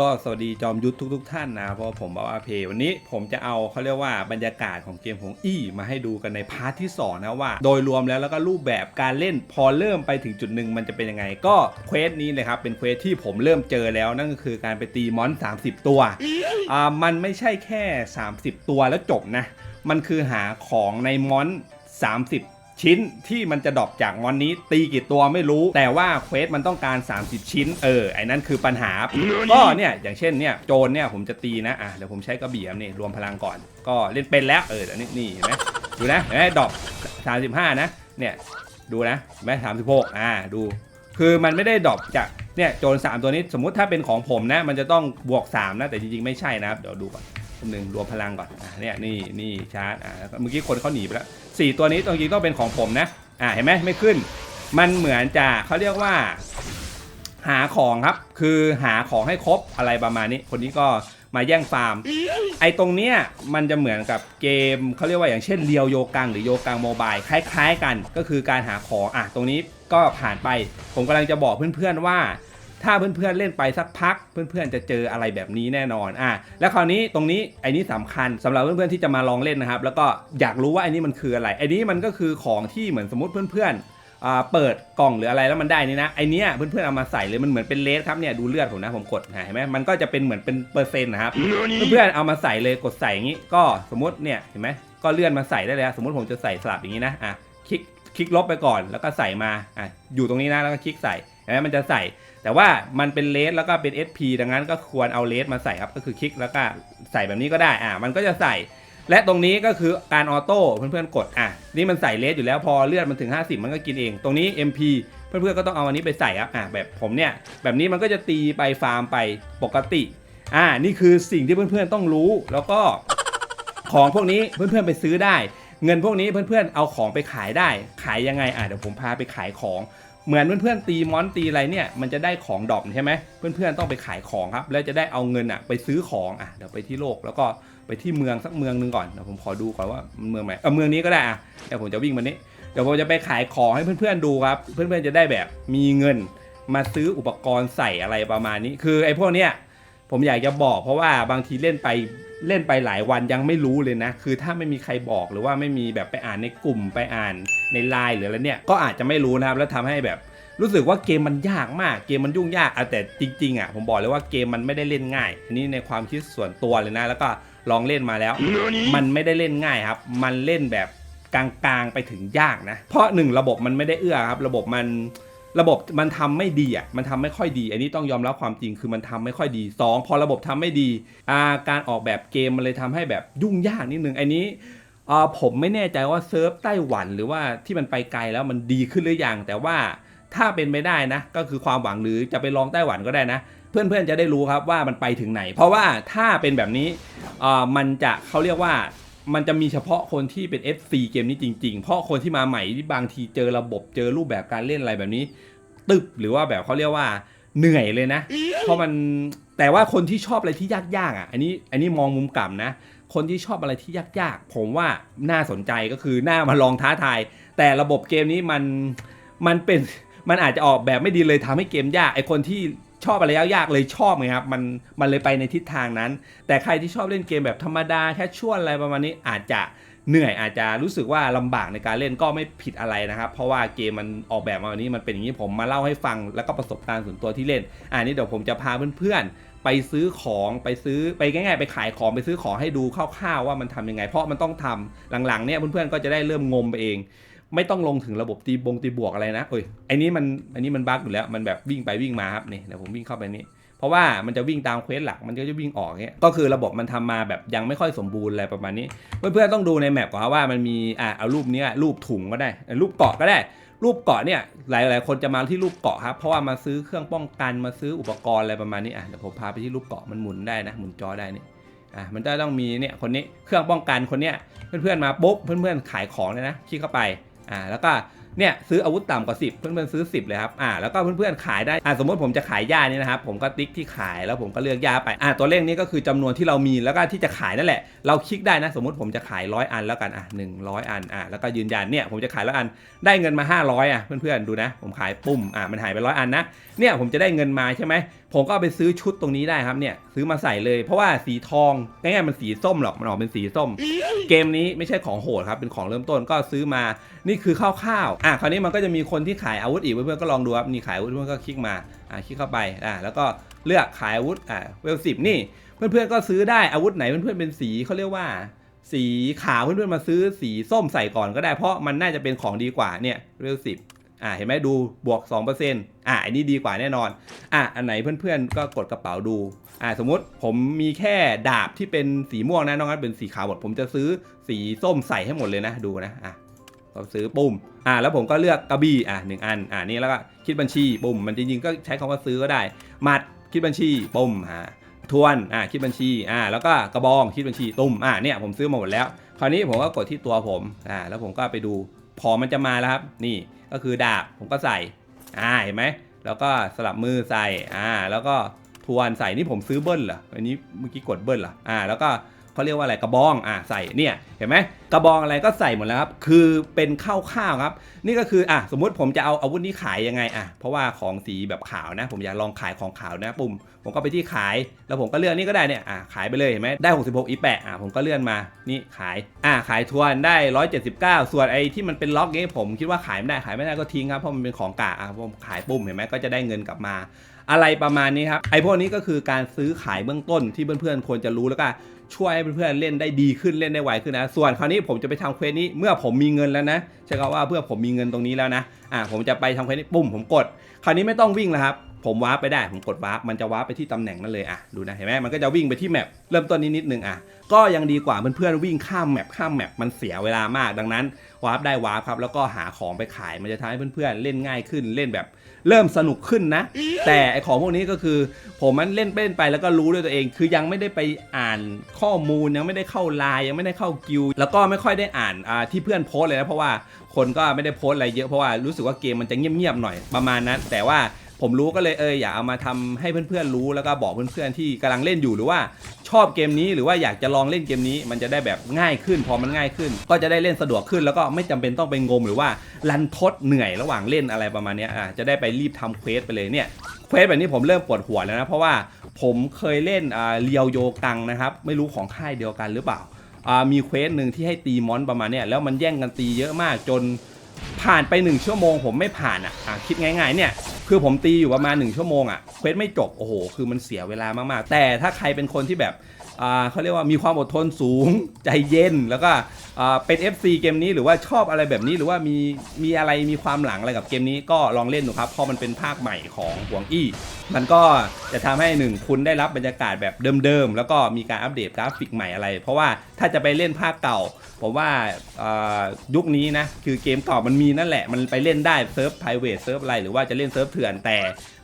ก็สวัสดีจอมยุทธทุก ๆ ท่านนะเพราะผมบอกว่าเพวันนี้ผมจะเอาเขาเรียกว่าบรรยากาศของเกมของอี้มาให้ดูกันในพาร์ทที่2นะว่า โดยรวมแล้วแล้วก็รูปแบบการเล่นพอเริ่มไปถึงจุดหนึ่งมันจะเป็นยังไง ก็เควสนี้เลยครับเป็นเควสที่ผมเริ่มเจอแล้วนั่นก็คือการไปตีมอน 30 ตัวอ่ามันไม่ใช่แค่ 30 ตัวแล้วจบนะ มันคือหาของในมอน 30 ชิ้นที่มันจะดรอปจากมอนนี้ตีกี่ตัวไม่รู้ แต่ว่าเควสมันต้องการ 30 ชิ้น เออไอ้นั่นคือปัญหา ก็เนี่ยอย่างเช่นเนี่ยโจรเนี่ยผมจะตีนะอะเดี๋ยวผมใช้กระบี่ครับนี่รวมพลังก่อน ก็เล่นเป็นแล้วเออเดี๋ยวนี้นี่เห็นไหมดูนะเห็นไหมดรอป35 นะ เนี่ยดูนะเห็นไหม36อ่าดู คือมันไม่ได้ดรอปจากเนี่ยโจร3ตัวนี้สมมุติถ้าเป็นของผมนะ มันจะต้องบวก3นะ แต่จริงๆ ไม่ใช่นะครับ เดี๋ยวดูก่อน หนึ่งรวมพลังก่อนอะเนี่ยนี่นี่ชาร์จอะแล้วก็เมื่อกี้คนเขาหนีไปแล้วสี่ตัวนี้ตรงจริงต้องเป็นของผมนะอะเห็นไหมไม่ขึ้น มันเหมือนจะเขาเรียกว่า หาของครับ คือหาของให้ครบอะไรประมาณนี้ คนนี้ก็มาแย่งฟาร์ม ไอ้ตรงเนี้ยมันจะเหมือนกับเกมเขาเรียกว่าอย่างเช่นเรียวโยกังหรือโยกังโมบายคล้าย ๆ กันก็คือการหาของอะตรงนี้ก็ผ่านไป ผมกำลังจะบอกเพื่อนๆว่า ถ้าเพื่อนๆเล่นไปสักพัก เพื่อนๆจะเจออะไรแบบนี้แน่นอนอะแล้วคราวนี้ตรงนี้ไอ้นี้สำคัญสำหรับเพื่อนๆที่จะมาลองเล่นนะครับ แล้วก็อยากรู้ว่าไอ้นี้มันคืออะไรไอ้นี้มันก็คือของที่เหมือนสมมติเพื่อนๆอ่าเปิดกล่องหรืออะไรแล้วมันได้นี่นะไอเนี้ยเพื่อนๆเอามาใส่เลยมันเหมือนเป็นเลสครับเนี่ยดูเลือดผมนะผมกดเห็นไหมมันก็จะเป็นเหมือนเป็นเปอร์เซ็นต์นะครับเพื่อนๆเอามาใส่เลยกดใส่อย่างนี้ ก็สมมติเนี่ยเห็นไหมก็เลื่อนมาใส่ได้เลยสมมติผมจะใส่สลับอย่างนี้นะอะคลิกคลิกลบไปก่อนแล้วก็ใส่มาอะอยู่ตรงนี้นะแล้วก็คลิกใส่เห็นไหมมันจะใส่ แต่ว่ามันเป็นเลสแล้วก็เป็น SP ดังนั้นก็ควรเอาเลสมาใส่ครับก็คือคลิกแล้วก็ใส่แบบนี้ก็ได้อะมันก็จะใส่ และตรงนี้ก็คือการออโต้เพื่อนๆกดอะนี่มันใส่เลสอยู่แล้วพอเลือดมันถึง 50 มันก็กินเอง ตรงนี้ MP เพื่อนๆก็ต้องเอาอันนี้ไปใส่ครับอะแบบผมเนี่ยแบบนี้มันก็จะตีไปฟาร์มไปปกติอ่านี่คือสิ่งที่เพื่อนๆต้องรู้แล้วก็ของพวกนี้เพื่อนๆไปซื้อได้ เงินพวกนี้เพื่อนๆเอาของไปขายได้ ขายยังไงอะเดี๋ยวผมพาไปขายของ เหมือนเพื่อนๆตีมอนตีอะไรเนี่ยมันจะได้ของดรอปใช่ไหมเพื่อนๆต้องไปขายของครับ แล้วจะได้เอาเงินอะไปซื้อของอะเดี๋ยวไปที่โลกแล้วก็ไปที่เมืองสักเมืองหนึ่งก่อนเดี๋ยวผมขอดูก่อนว่าเมืองไหนเออเมืองนี้ก็ได้อะเดี๋ยวผมจะวิ่งมานี้เดี๋ยวผมจะไปขายของให้เพื่อนๆดูครับ เพื่อนๆจะได้แบบมีเงินมาซื้ออุปกรณ์ใส่อะไรประมาณนี้ คือไอ้พวกเนี้ย ผมอยากจะบอก เพราะว่าบางทีเล่นไปเล่นไปหลายวันยังไม่รู้เลยนะ คือถ้าไม่มีใครบอกหรือว่าไม่มีแบบไปอ่านในกลุ่มไปอ่านในไลน์หรืออะไรเนี่ยก็อาจจะไม่รู้นะครับแล้วทำให้แบบรู้สึกว่าเกมมันยากมากเกมมันยุ่งยากอะแต่จริง ๆอะผมบอกเลยว่าเกมมันไม่ได้เล่นง่าย อันนี้ในความคิดส่วนตัวเลยนะ แล้วก็ลองเล่นมาแล้ว มันไม่ได้เล่นง่ายครับ มันเล่นแบบกลางๆไปถึงยากนะ เพราะหนึ่งระบบมันไม่ได้เอื้อครับ ระบบมัน ระบบมันทำไม่ดีอะ มันทำไม่ค่อยดี อันนี้ต้องยอมรับความจริงคือมันทำไม่ค่อยดีสองพอระบบทำไม่ดีอาการออกแบบเกมมันเลยทำให้แบบยุ่งยากนิดนึงอันนี้ผมไม่แน่ใจว่าเซิร์ฟไต้หวันหรือว่าที่มันไปไกลแล้วมันดีขึ้นหรือยังแต่ว่าถ้าเป็นไม่ได้นะ ก็คือความหวังหรือจะไปลองไต้หวันก็ได้นะ เพื่อนๆจะได้รู้ครับว่ามันไปถึงไหน เพราะว่าถ้าเป็นแบบนี้มันจะเขาเรียกว่า มันจะมีเฉพาะคนที่เป็น FC เกมนี้จริง ๆ เพราะคนที่มาใหม่ที่บางทีเจอระบบเจอรูปแบบการเล่นอะไรแบบนี้ ตึบหรือว่าแบบเขาเรียกว่าเหนื่อยเลยนะ เพราะมันแต่ว่าคนที่ชอบอะไรที่ยากๆอะ อันนี้อันนี้มองมุมกลับนะ คนที่ชอบอะไรที่ยากๆ ผมว่าน่าสนใจก็คือน่ามาลองท้าทาย แต่ระบบเกมนี้มันมันเป็นมันอาจจะออกแบบไม่ดีเลยทำให้เกมยากไอคนที่ ชอบอะไรยากๆเลยชอบไงครับมันมันเลยไปในทิศทางนั้น แต่ใครที่ชอบเล่นเกมแบบธรรมดาแค่ช่วอะไรประมาณนี้อาจจะเหนื่อยอาจจะรู้สึกว่าลำบากในการเล่นก็ไม่ผิดอะไรนะครับ เพราะว่าเกมมันออกแบบมาแบบนี้มันเป็นอย่างนี้ผมมาเล่าให้ฟังแล้วก็ประสบการณ์ส่วนตัวที่เล่นอ่านี่เดี๋ยวผมจะพาเพื่อนๆ ไปซื้อของไปซื้อไปง่ายๆไปขายของไปซื้อของให้ดูคร่าวๆว่ามันทำยังไง เพราะมันต้องทำหลังๆเนี่ยเพื่อนๆก็จะได้เริ่มงมไปเอง ไม่ต้องลงถึงระบบตีบงตีบวกอะไรนะเอ้ยไอ้นี้มันอันนี้มันบั๊กอยู่แล้ว มันแบบวิ่งไปวิ่งมาครับนี่เดี๋ยวผมวิ่งเข้าไปนี่เพราะว่ามันจะวิ่งตามเควสหลัก มันก็จะวิ่งออกเงี้ย ก็คือระบบมันทำมาแบบยังไม่ค่อยสมบูรณ์อะไรประมาณนี้ เพื่อนๆต้องดูในแมปก่อนว่ามันมีอะเอารูปนี้รูปถุงก็ได้ รูปเกาะก็ได้ รูปเกาะเนี่ยหลายๆ คนจะมาที่รูปเกาะครับ เพราะว่ามาซื้อเครื่องป้องกันมาซื้ออุปกรณ์อะไรประมาณนี้อะเดี๋ยวผมพาไปที่รูปเกาะมันหมุนได้นะหมุนจอได้นี่อะมันจะต้องมีเนี่ยคนนี้เครื่องป้องกันคนเนี้ยเพื่อนๆมาปุ๊บเพื่อนๆขายของเลยนะคลิกเข้าไป อ่าแล้วก็เนี่ยซื้ออาวุธต่ำกว่า 10 เพื่อนๆซื้อ 10 เลยครับอ่าแล้วก็เพื่อนๆขายได้อ่าสมมติผมจะขายยานี่นะครับผมก็ติ๊กที่ขายแล้วผมก็เลือกยาไปอ่าตัวเลขนี้ก็คือจำนวนที่เรามีแล้วก็ที่จะขายนั่นแหละ เราคลิกได้นะสมมติผมจะขายร้อยอันแล้วกันอะหนึ่งร้อยอันอะแล้วก็ยืนยันเนี่ยผมจะขายร้อยอันได้เงินมา 500อะเพื่อนๆดูนะ ผมขายปุ่มอะมันหายไปร้อยอันนะเนี่ยผมจะได้เงินมาใช่ไหม ผมก็เอาไปซื้อชุดตรงนี้ได้ครับเนี่ย ซื้อมาใส่เลย เพราะว่าสีทองง่ายๆมันสีส้มหรอกมันออกเป็นสีส้ม เกมนี้ไม่ใช่ของโหดครับเป็นของเริ่มต้นก็ซื้อมานี่คือคร่าวๆอะคราวนี้มันก็จะมีคนที่ขายอาวุธอีกเพื่อนๆก็ลองดูครับนี่ขายอาวุธเพื่อนๆก็คลิกมาอะคลิกเข้าไปอะแล้วก็เลือกขายอาวุธอะเวลสิบนี่ เพื่อนๆก็ซื้อได้อาวุธไหนเพื่อนๆเป็นสีเขาเรียกว่า สีขาวเพื่อนๆมาซื้อสีส้มใส่ก่อนก็ได้เพราะมันน่าจะเป็นของดีกว่าเนี่ยเวลสิบ อ่าเห็นไหมดูบวก 2%อ่าอันนี้ดีกว่าแน่นอน อะอันไหนเพื่อนๆ ก็กดกระเป๋าดู อ่าสมมุติผมมีแค่ดาบที่เป็นสีม่วงนะนอกนั้นเป็นสีขาวหมดผมจะซื้อสีส้มใส่ให้หมดเลยนะดูนะอะก็ซื้อปุ่ม อ่า แล้วผมก็เลือกกระบี่ อะหนึ่งอัน อ่านี่แล้วก็คิดบัญชีปุ่ม มันจริงๆก็ใช้คำว่าซื้อก็ได้ หมัดคิดบัญชีปุ่มอ่าทวน อ่าคิดบัญชี อ่า แล้วก็กระบองคิดบัญชีตุ้มอ่าเนี่ยผมซื้อมาหมดแล้ว คราวนี้ผมก็กดที่ตัวผม อ่า แล้วผมก็ไปดู พอมันจะมาแล้วครับ นี่ก็คือดาบผมก็ใส่อ่าเห็นไหมแล้วก็สลับมือใส่อ่าแล้วก็ทวนใส่นี่ผมซื้อเบิ้ลเหรออันนี้เมื่อกี้กดเบิ้ลเหรออ่าแล้วก็ เขาเรียกว่าอะไรกระบองอ่าใส่เนี่ยเห็นไหมกระบองอะไรก็ใส่หมดแล้วครับคือเป็นข้าวๆครับ นี่ก็คืออะสมมุติผมจะเอาอาวุธนี้ขายยังไงอะเพราะว่าของสีแบบขาวนะ ผมอยากลองขายของขาวนะปุ่ม ผมก็ไปที่ขาย แล้วผมก็เลื่อนนี่ก็ได้เนี่ยอะขายไปเลยเห็นไหมได้ 66 อีแปะอะผมก็เลื่อนมานี่ขายอะขายทวนได้ 179 ส่วนไอ้ที่มันเป็นล็อกนี้ผมคิดว่าขายไม่ได้ขายไม่ได้ก็ทิ้งครับเพราะมันเป็นของกะอะผมขายปุ่มเห็นไหมก็จะได้เงินกลับมา อะไรประมาณนี้ครับไอ้พวกนี้ก็คือการซื้อขายเบื้องต้นที่เพื่อนๆควรจะรู้แล้วก็ ช่วยให้เพื่อนๆเล่นได้ดีขึ้นเล่นได้ไวขึ้นนะ ส่วนคราวนี้ผมจะไปทำเควสนี้เมื่อผมมีเงินแล้วนะใช่คำว่าเพื่อผมมีเงินตรงนี้แล้วนะ อ่าผมจะไปทำเควสนี้ปุ่มผมกด คราวนี้ไม่ต้องวิ่งแล้วครับ ผมวาร์ปไปได้ ผมกดวาร์ปมันจะวาร์ปไปที่ตำแหน่งนั้นเลยอะดูนะเห็นไหมมันก็จะวิ่งไปที่แมปเริ่มต้นนิดนิดนึงอะก็ยังดีกว่าเพื่อนๆวิ่งข้ามแมปข้ามแมปมันเสียเวลามากดังนั้นวาร์ปได้วาร์ปครับแล้วก็หาของไปขายมันจะทำให้เพื่อนๆเล่นง่ายขึ้นเล่นแบบเริ่มสนุกขึ้นนะ แต่ไอของพวกนี้ก็คือ ผมมันเล่นเล่นไปแล้วก็รู้ด้วยตัวเอง คือยังไม่ได้ไปอ่านข้อมูลยังไม่ได้เข้าไลน์ยังไม่ได้เข้ากิลด์แล้วก็ไม่ค่อยได้อ่านอ่าที่เพื่อนโพสเลยนะเพราะว่าคนก็ไม่ได้โพสอะไรเยอะเพราะว่ารู้สึกว่าเกมมันจะเงียบๆหน่อยประมาณนั้น แต่ว่าผมรู้ก็เลยเอออยากเอามาทำให้เพื่อนๆรู้แล้วก็บอกเพื่อนๆที่กำลังเล่นอยู่หรือว่าชอบเกมนี้หรือว่าอยากจะลองเล่นเกมนี้ มันจะได้แบบง่ายขึ้น พอมันง่ายขึ้น ก็จะได้เล่นสะดวกขึ้น แล้วก็ไม่จำเป็นต้องไปงมหรือว่ารันทดเหนื่อยระหว่างเล่นอะไรประมาณนี้อะจะได้ไปรีบทำเควสไปเลยเนี่ยเควสแบบนี้ผมเริ่มปวดหัวแล้วนะเพราะว่าผมเคยเล่นอ่าเรียวโยกังนะครับ ไม่รู้ของค่ายเดียวกันหรือเปล่า มีเควสหนึ่งที่ให้ตีมอนประมาณเนี้ยแล้วมันแย่งกันตีเยอะมากจนผ่านไป 1 ชั่วโมง ผมไม่ผ่านอะอะคิดง่ายๆเนี่ยคือผมตีอยู่ประมาณ 1 ชั่วโมงอะเควสไม่จบโอ้โหคือมันเสียเวลามากๆ แต่ถ้าใครเป็นคนที่แบบ เขาเรียกว่ามีความอดทนสูงใจเย็น แล้วก็เป็น FC เกมนี้หรือว่าชอบอะไรแบบนี้หรือว่ามีมีอะไรมีความหลังอะไรกับเกมนี้ก็ลองเล่นดูครับเพราะมันเป็นภาคใหม่ของหวงอี้ มันก็จะทำให้หนึ่งคุณได้รับบรรยากาศแบบเดิมๆ แล้วก็มีการอัปเดตกราฟิกใหม่อะไร เพราะว่าถ้าจะไปเล่นภาคเก่า ผมว่าเอ่อยุคนี้นะคือเกมเก่ามันมีนั่นแหละ มันไปเล่นได้เซิร์ฟ private เซิร์ฟอะไรหรือว่าจะเล่นเซิร์ฟเถื่อนแต่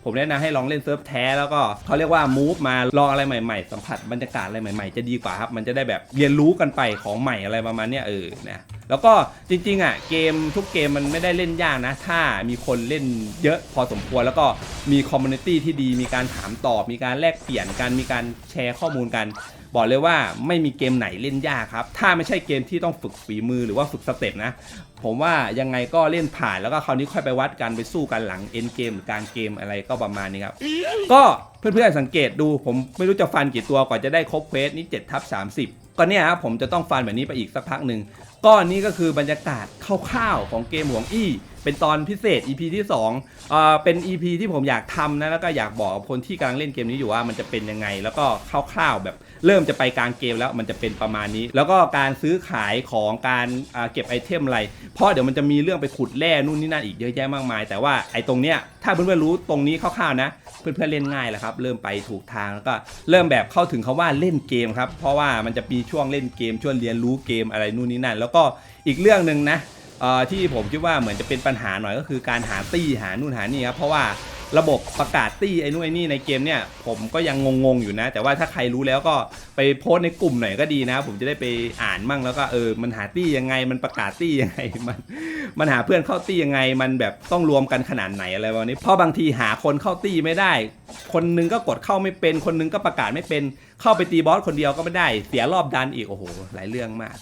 ผมแนะนำให้ลองเล่นเซิร์ฟแท้แล้วก็เขาเรียกว่า move มาลองอะไรใหม่ๆสัมผัสบรรยากาศอะไรใหม่ๆ จะดีกว่าครับ มันจะได้แบบเรียนรู้กันไปของใหม่อะไรประมาณเนี้ยเออนะแล้วก็จริงๆอะเกมทุกเกมมันไม่ได้เล่นยากนะ ถ้ามีคนเล่นเยอะพอสมควรแล้วก็มีคอมมูนิตี้ที่ดีมีการถามตอบ มีการแลกเปลี่ยนกันมีการแชร์ข้อมูลกัน บอกเลยว่าไม่มีเกมไหนเล่นยากครับ ถ้าไม่ใช่เกมที่ต้องฝึกฝีมือหรือว่าฝึกสเต็ปนะ ผมว่ายังไงก็เล่นผ่านแล้วก็คราวนี้ค่อยไปวัดกันไปสู้กันหลังเอ็นเกมหรือกลางเกมอะไรก็ประมาณนี้ครับ ก็เพื่อนๆสังเกตดูผมไม่รู้จะฟันกี่ตัวกว่าจะได้ครบเควสนี่7ทับ30 ก็เนี่ยครับผมจะต้องฟันแบบนี้ไปอีกสักพักหนึ่งก็นี่ก็คือบรรยากาศคร่าวๆของเกมหวงอี้ เป็นตอนพิเศษ EP ที่2อ่าเป็น EP ที่ผมอยากทำนะแล้วก็อยากบอกคนที่กำลังเล่นเกมนี้อยู่ว่ามันจะเป็นยังไง แล้วก็คร่าวๆแบบเริ่มจะไปกลางเกมแล้วมันจะเป็นประมาณนี้ แล้วก็การซื้อขายของการอ่าเก็บไอเทมอะไร เพราะเดี๋ยวมันจะมีเรื่องไปขุดแร่นู่นนี่นั่นอีกเยอะแยะมากมาย แต่ว่าไอตรงเนี้ยถ้าเพื่อนๆรู้ตรงนี้คร่าวๆนะ เพื่อนๆเล่นง่ายแหละครับ เริ่มไปถูกทางแล้วก็เริ่มแบบเข้าถึงคาว่าเล่นเกมครับ เพราะว่ามันจะมีช่วงเล่นเกมช่วงเรียนรู้เกมอะไรนู่นนี่นั่น แล้วก็อีกเรื่องหนึ่งนะ ที่ผมคิดว่าเหมือนจะเป็นปัญหาหน่อยก็คือการหาตี้หานู่นหานี่ครับเพราะว่าระบบประกาศตี้ไอ้นู่นไอ้นี่ในเกมเนี่ยผมก็ยังงงๆอยู่นะ แต่ว่าถ้าใครรู้แล้วก็ไปโพสในกลุ่มหน่อยก็ดีนะ ผมจะได้ไปอ่านมั่งแล้วก็เออมันหาตี้ยังไงมันประกาศตี้ยังไงมันมันหาเพื่อนเข้าตี้ยังไงมันแบบต้องรวมกันขนาดไหนอะไรประมาณนี้เพราะบางทีหาคนเข้าตี้ไม่ได้ คนนึงก็กดเข้าไม่เป็น คนนึงก็ประกาศไม่เป็นเข้าไปตีบอสคนเดียวก็ไม่ได้ เสียรอบดันอีกโอ้โหหลายเรื่องมาก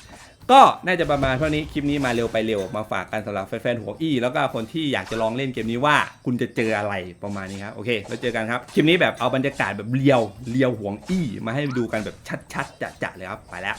ก็น่าจะประมาณเท่านี้คลิปนี้มาเร็วไปเร็วมาฝากกันสำหรับแฟนๆหัวอี้แล้วก็คนที่อยากจะลองเล่นเกมนี้ว่าคุณจะเจออะไรประมาณนี้ครับโอเคแล้วเจอกันครับคลิปนี้แบบเอาบรรยากาศแบบเรียวเรียวหัวอี้มาให้ดูกันแบบชัดๆจัดๆเลยครับไปแล้ว